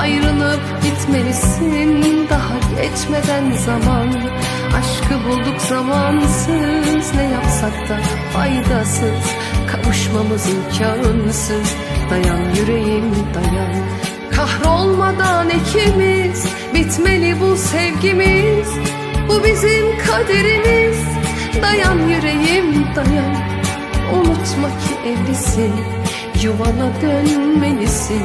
Ayrılıp gitmelisin. Daha geçmeden zaman Aşkı bulduk zamansız. Ne yapsak da faydasız Kavuşmamız imkansız. Dayan yüreğim dayan. Kahrolmadan ikimiz Bitmeli bu sevgimiz. Bu bizim kaderimiz. Dayan yüreğim dayan. Unutma ki evlisin Yuvana dönmelisin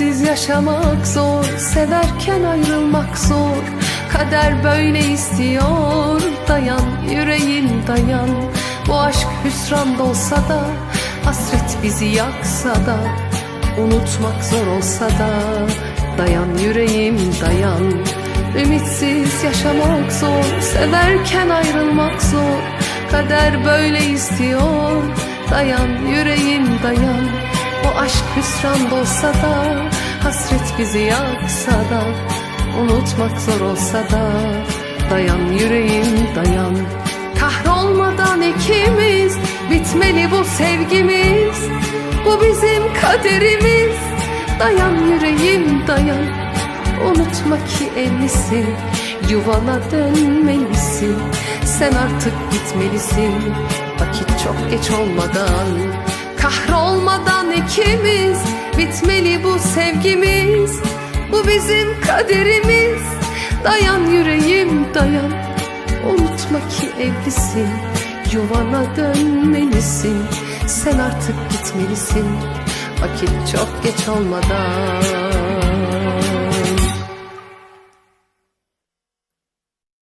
Ümitsiz yaşamak zor, severken ayrılmak zor. Kader böyle istiyor, dayan yüreğin dayan. Bu aşk hüsran olsa da, hasret bizi yaksa da, unutmak zor olsa da, dayan yüreğim dayan. Ümitsiz yaşamak zor, severken ayrılmak zor. Kader böyle istiyor, dayan yüreğim dayan. Aşk hüsran olsa da Hasret bizi yaksa da Unutmak zor olsa da. Dayan yüreğim dayan. Kahrolmadan ikimiz Bitmeli bu sevgimiz. Bu bizim kaderimiz. Dayan yüreğim dayan. Unutma ki evlisin Yuvana dönmelisin. Sen artık gitmelisin Vakit çok geç olmadan Kahrolmadan ikimiz Bitmeli bu sevgimiz. Bu bizim kaderimiz. Dayan yüreğim dayan. Unutma ki evlisin Yuvana dönmelisin. Sen artık gitmelisin. Vakit çok geç olmadan